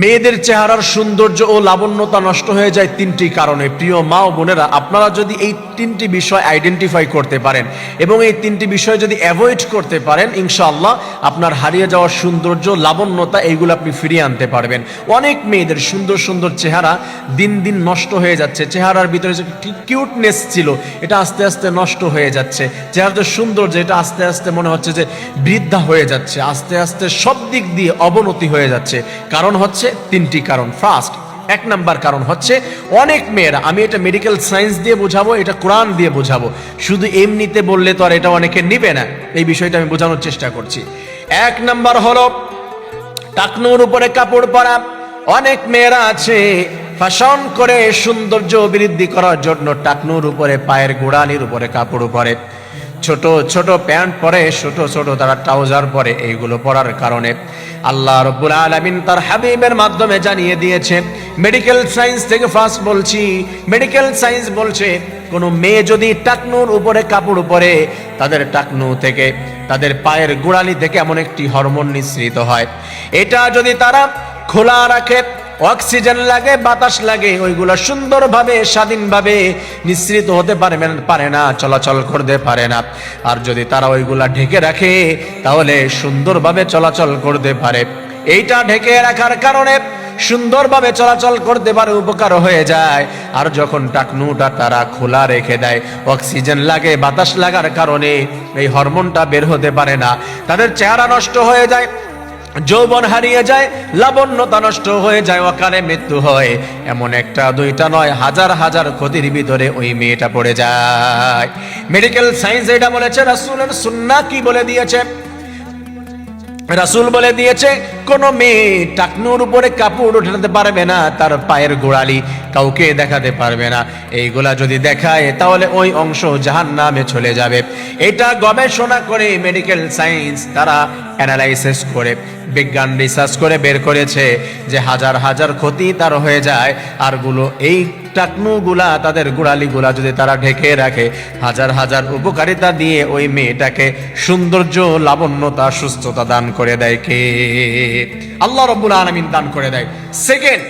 মেয়েদের চেহারার সৌন্দর্য ও লাবণ্যতা নষ্ট হয়ে যায় তিনটি কারণে। প্রিয় মা ও বোনেরা, আপনারা যদি এই তিনটি বিষয় আইডেন্টিফাই করতে পারেন এবং এই তিনটি বিষয় যদি অ্যাভয়েড করতে পারেন, ইনশাআল্লাহ আপনার হারিয়ে যাওয়ার সৌন্দর্য, লাবণ্যতা, এইগুলো আপনি ফিরিয়ে আনতে পারবেন। অনেক মেয়েদের সুন্দর সুন্দর চেহারা দিন দিন নষ্ট হয়ে যাচ্ছে। চেহারার ভিতরে যে কিউটনেস ছিল, এটা আস্তে আস্তে নষ্ট হয়ে যাচ্ছে। চেহারাতে সৌন্দর্য, এটা আস্তে আস্তে মনে হচ্ছে যে বৃদ্ধা হয়ে যাচ্ছে। আস্তে আস্তে সব দিক দিয়ে অবনতি হয়ে যাচ্ছে। কারণ হচ্ছে তিনটি কারণ। ফার্স্ট এক নাম্বার কারণ হচ্ছে অনেক মেয়েরা, আমি এটা মেডিকেল সায়েন্স দিয়ে বোঝাবো, এটা কোরআন দিয়ে বোঝাবো। শুধু এমনিতে বললে তো আর এটা অনেকে নিবে না। এই বিষয়টা আমি বোঝানোর চেষ্টা করছি। এক নম্বর হলো টাকনুর উপরে কাপড় পরা। অনেক মেয়েরা আছে ফ্যাশন করে সৌন্দর্য বৃদ্ধি করার জন্য টাকনুর উপরে পায়ের গোড়ালির উপরে কাপড় পরে। ছোট ছোট প্যান্ট পরে, ছোট ছোট তারা ট্রাউজার পরে এইগুলো পরার কারণে। আল্লাহ রব্বুল আলামিন তার হাবিবের মাধ্যমে জানিয়ে দিয়েছে মেডিকেল সায়েন্স থেকে ফার্স্ট বলছি মেডিকেল সায়েন্স বলছে কোনো মেয়ে যদি টাকনুর উপরে, কাপড় পরে তাদের টাকনু থেকে, তাদের পায়ের গোড়ালি থেকে এমন একটি হরমোন নিঃসৃত হয়। এটা যদি তারা খোলা রাখে, অক্সিজেন লাগে, বাতাস লাগে, ওইগুলো সুন্দরভাবে, স্বাধীনভাবে নিঃসৃত হতে পারবে পারে না, চলাচল করতে পারে না। আর যদি তারা ওইগুলা ঢেকে রাখে, তাহলে সুন্দরভাবে চলাচল করতে পারে। এইটা ঢেকে রাখার কারণে সুন্দরভাবে চলাচল করতে পারে, উপকার হয়ে যায়। আর যখন টাকনুটা তারা খোলা রেখে দেয়, অক্সিজেন লাগে, বাতাস লাগার কারণে এই হরমোনটা বের হতে পারে না। তাদের চেহারা নষ্ট হয়ে যায়, যৌবন হারিয়ে যায়, লাবণ্যতা নষ্ট হয়ে যায়, অকালে মৃত্যু হয়। এমন একটা দুইটা নয়, হাজার হাজার ক্ষতির ভিতরে ওই মেয়েটা পড়ে যায়। মেডিকেল সায়েন্স এটা বলেছে, রাসূলের সুন্নাহ কি বলে দিয়েছে? রাসূল বলে দিয়েছে কোন মেয়ে টাকনুর উপরে কাপড় উঠাতে পারবে না, তার পায়ের গোড়ালি কাউকে দেখাতে পারবে না। এইগুলা যদি দেখায়, তাহলে ওই অংশ জাহান নামে চলে যাবে। এটা গবেষণা করে মেডিকেল সায়েন্স তারা অ্যানালাইসিস করে, বিজ্ঞান রিসার্চ করে বের করেছে যে হাজার হাজার ক্ষতি তার হয়ে যায়, আরগুলো এই টাকনুগুলা, তাদের গোড়ালিগুলা যদি তারা ঢেকে রাখে, হাজার হাজার উপকারিতা দিয়ে ওই মেয়েটাকে সৌন্দর্য, লাবণ্যতা, সুস্থতা দান করে দেয় কে? আল্লাহ রব্বুল আলমিন দান করে দেয়। সেকেন্ড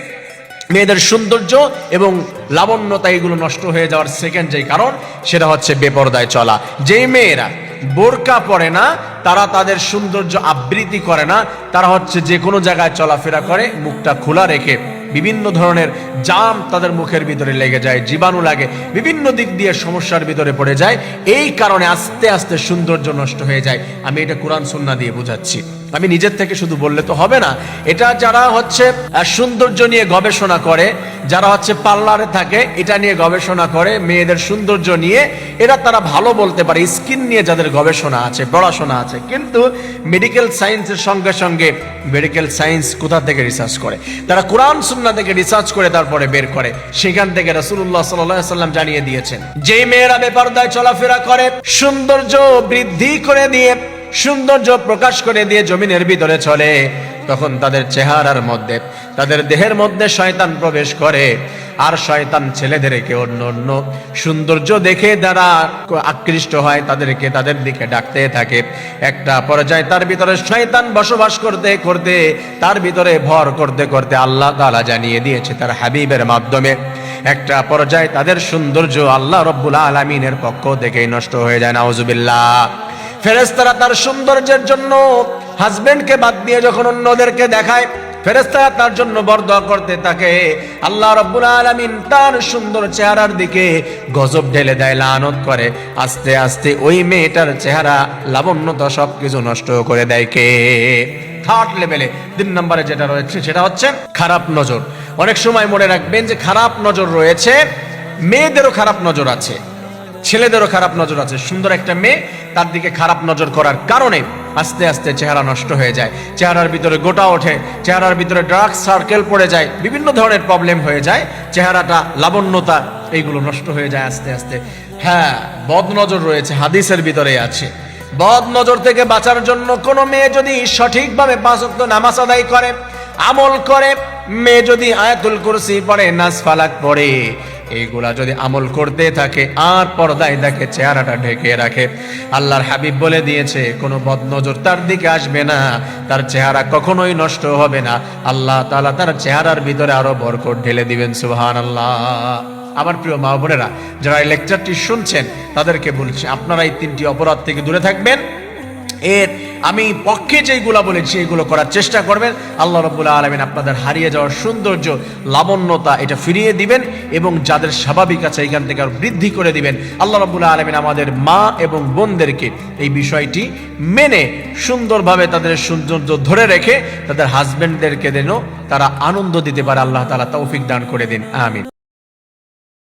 মেয়েদের সৌন্দর্য এবং লাবণ্যতা এগুলো নষ্ট হয়ে যাওয়ার সেকেন্ড যেই কারণ, সেটা হচ্ছে বেপরদায় চলা। যেই মেয়েরা বোরকা পরে না, তারা তাদের সৌন্দর্য আবৃত্তি করে না, তারা হচ্ছে যে কোনো জায়গায় চলাফেরা করে, মুখটা খোলা রেখে বিভিন্ন ধরনের জাম তাদের মুখের ভিতরে লেগে যায়, জীবাণু লাগে, বিভিন্ন দিক দিয়ে সমস্যার ভিতরে পড়ে যায়। এই কারণে আস্তে আস্তে সৌন্দর্য নষ্ট হয়ে যায়। আমি এটা কোরআন সুন্না দিয়ে বোঝাচ্ছি। আমি নিজের থেকে শুধু বললে তো হবে না। এটা যারা হচ্ছে সৌন্দর্য নিয়ে গবেষণা করে, যারা হচ্ছে পার্লারে থাকে, এটা নিয়ে গবেষণা করে, মেয়েদের সৌন্দর্য নিয়ে, এরা তারা ভালো বলতে পারে, স্কিন নিয়ে যাদের গবেষণা আছে, পড়াশোনা আছে। কিন্তু মেডিকেল সায়েন্সের সঙ্গে সঙ্গে মেডিকেল সায়েন্স কোথা থেকে রিসার্চ করে? তারা কোরআন সুন্না থেকে রিসার্চ করে তারপরে বের করে। সেখান থেকে সাল্লাল্লাহু সাল্লাম জানিয়ে দিয়েছেন, যেই মেয়েরা বেপরদায় চলাফেরা করে, সৌন্দর্য বৃদ্ধি করে দিয়ে সৌন্দর্য প্রকাশ করে দিয়ে জমিনের ভিতরে চলে। তখন তাদের চেহারার মধ্যে, তাদের দেহের মধ্যে শয়তান প্রবেশ করে। আর শয়তান ছেলেদেরকে অন্য অন্য সৌন্দর্য দেখে যারা আকৃষ্ট হয়, তাদেরকে তাদের দিকে ডাকতে থাকে। একটা পর্যায়ে তার ভিতরে শয়তান বসবাস করতে করতে, তার ভিতরে ভর করতে করতে আল্লাহ তালা জানিয়ে দিয়েছে তার হাবিবের মাধ্যমে। একটা পর্যায়ে তাদের সৌন্দর্য আল্লাহ রব্বুল আলমিনের পক্ষ থেকেই নষ্ট হয়ে যায়। নাউজুবিল্লাহ। ফেরেস্তারা তার সৌন্দর্যের জন্য হাজবেন্ডকে বাদ দিয়ে যখন অন্যদেরকে দেখায় ফেরেস্তারা তার জন্য বরদোয়া করতে থাকে। আল্লাহ রব্বুল আলামিন তার সুন্দর চেহারার দিকে গজব ঢেলে দেয়, লানত করে। আস্তে আস্তে ওই মেয়েটার চেহারা, লাবণ্যতা সব কিছু নষ্ট করে দেয় কে? থার্ড লেভেলে তিন নম্বরে যেটা রয়েছে, সেটা হচ্ছে খারাপ নজর। অনেক সময় মনে রাখবেন যে খারাপ নজর রয়েছে, মেয়েদেরও খারাপ নজর আছে। ছেলেদেরও খারাপ নজর আছে। সুন্দর একটা মেয়ে, তার দিকে খারাপ নজর করার কারণে আস্তে আস্তে চেহারা নষ্ট হয়ে যায়। চেহারার ভিতরে গোটা ওঠে, চেহারার ভিতরে ডার্ক সার্কেল পড়ে যায়, বিভিন্ন ধরনের প্রবলেম হয়ে যায়, চেহারাটা লাবণ্যতা, এইগুলো নষ্ট হয়ে যায় আস্তে আস্তে। হ্যাঁ বদ নজর রয়েছে, হাদিসের ভিতরে আছে। বদ নজর থেকে বাঁচার জন্য কোনো মেয়ে যদি সঠিকভাবে পাঁচ ওয়াক্ত নামাজ আদায় করে, আমল করে, মেয়ে যদি আয়াতুল কুরসি পড়ে নাস ফালাক পড়ে এইগুলা যদি আমল করতে থাকে, আর পর্দায় দেখে চেহারাটা ঢেকে রাখে। আল্লাহর হাবিব বলে দিয়েছে, কোনো বদনজর তার দিকে আসবে না, তার চেহারা কখনোই নষ্ট হবে না। আল্লাহ তালা তার চেহারার ভিতরে আরও বরকত ঢেলে দিবেন সুহান আল্লাহ আমার প্রিয় মা বোনেরা, যারা এই লেকচারটি শুনছেন, তাদেরকে বলছি, আপনারা এই তিনটি অপরাধ থেকে দূরে থাকবেন। এর আমি পক্ষে যেগুলো বলেছি এগুলো করার চেষ্টা করবেন। আল্লাহ রবুল্লা আলমিন আপনাদের হারিয়ে যাওয়ার সৌন্দর্য, লাবণ্যতা এটা ফিরিয়ে দিবেন এবং যাদের স্বাভাবিক আছে এখান থেকে আরও বৃদ্ধি করে দিবেন। আল্লাহ রবুল্লা আলমিন আমাদের মা এবং বোনদেরকে এই বিষয়টি মেনে সুন্দরভাবে তাদের সৌন্দর্য ধরে রেখে তাদের হাজবেন্ডদেরকে যেন তারা আনন্দ দিতে পারে, আল্লাহ তালা তৌফিক দান করে দিন। আমিন।